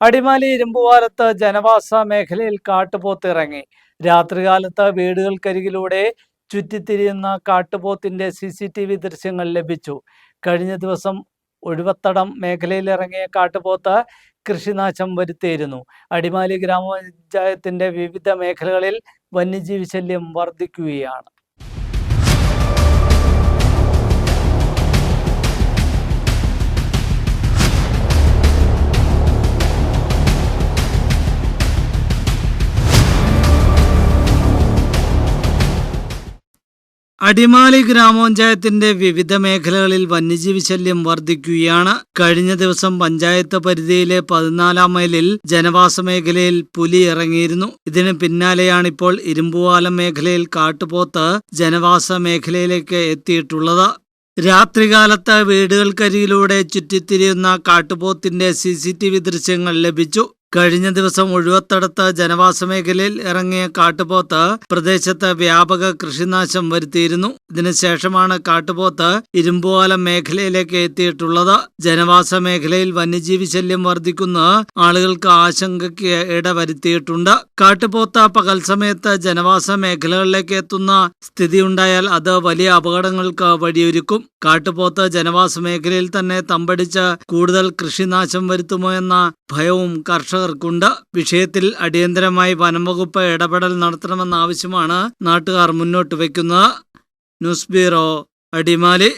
അടിമാലി ഇരുമ്പുവാലത്ത് ജനവാസ മേഖലയിൽ കാട്ടുപോത്തിറങ്ങി. രാത്രികാലത്ത് വീടുകൾക്കരികിലൂടെ ചുറ്റിത്തിരിയുന്ന കാട്ടുപോത്തിന്റെ സി സി ടി വി ദൃശ്യങ്ങൾ ലഭിച്ചു. കഴിഞ്ഞ ദിവസം ഒഴുവത്തടം മേഖലയിൽ ഇറങ്ങിയ കാട്ടുപോത്ത് കൃഷിനാശം വരുത്തിയിരുന്നു. അടിമാലി ഗ്രാമപഞ്ചായത്തിന്റെ വിവിധ മേഖലകളിൽ വന്യജീവി ശല്യം വർദ്ധിക്കുകയാണ് അടിമാലി ഗ്രാമപഞ്ചായത്തിന്റെ വിവിധ മേഖലകളിൽ വന്യജീവി ശല്യം വർദ്ധിക്കുകയാണ് കഴിഞ്ഞ ദിവസം പഞ്ചായത്ത് പരിധിയിലെ പതിനാലാം മൈലിൽ ജനവാസ മേഖലയിൽ പുലി ഇറങ്ങിയിരുന്നു. ഇതിന് പിന്നാലെയാണിപ്പോൾ ഇരുമ്പുവാലം മേഖലയിൽ കാട്ടുപോത്ത് ജനവാസ മേഖലയിലേക്ക് എത്തിയിട്ടുള്ളത്. രാത്രികാലത്ത് വീടുകൾക്കരികിലൂടെ ചുറ്റിത്തിരിയുന്ന കാട്ടുപോത്തിന്റെ സി സി ടി വി ദൃശ്യങ്ങൾ ലഭിച്ചു. കഴിഞ്ഞ ദിവസം ഒഴുവത്തടത്ത് ജനവാസ മേഖലയിൽ ഇറങ്ങിയ കാട്ടുപോത്ത് പ്രദേശത്ത് വ്യാപക കൃഷിനാശം വരുത്തിയിരുന്നു. ഇതിനുശേഷമാണ് കാട്ടുപോത്ത് ഇരുമ്പുവാലം മേഖലയിലേക്ക് എത്തിയിട്ടുള്ളത്. ജനവാസ മേഖലയിൽ വന്യജീവി ശല്യം വർദ്ധിക്കുന്ന ആളുകൾക്ക് ആശങ്കയ്ക്ക് ഇടവരുത്തിയിട്ടുണ്ട്. കാട്ടുപോത്ത് പകൽ സമയത്ത് ജനവാസ മേഖലകളിലേക്ക് എത്തുന്ന സ്ഥിതിയുണ്ടായാൽ അത് വലിയ അപകടങ്ങൾക്ക് വഴിയൊരുക്കും. കാട്ടുപോത്ത് ജനവാസ മേഖലയിൽ തന്നെ തമ്പടിച്ച് കൂടുതൽ കൃഷിനാശം വരുത്തുമോ എന്ന ഭയവും കർഷകർക്കുണ്ട്. വിഷയത്തിൽ അടിയന്തരമായി വനംവകുപ്പ് ഇടപെടൽ നടത്തണമെന്ന ആവശ്യമാണ് നാട്ടുകാർ മുന്നോട്ട് വയ്ക്കുന്നത്. News bureau Adimali.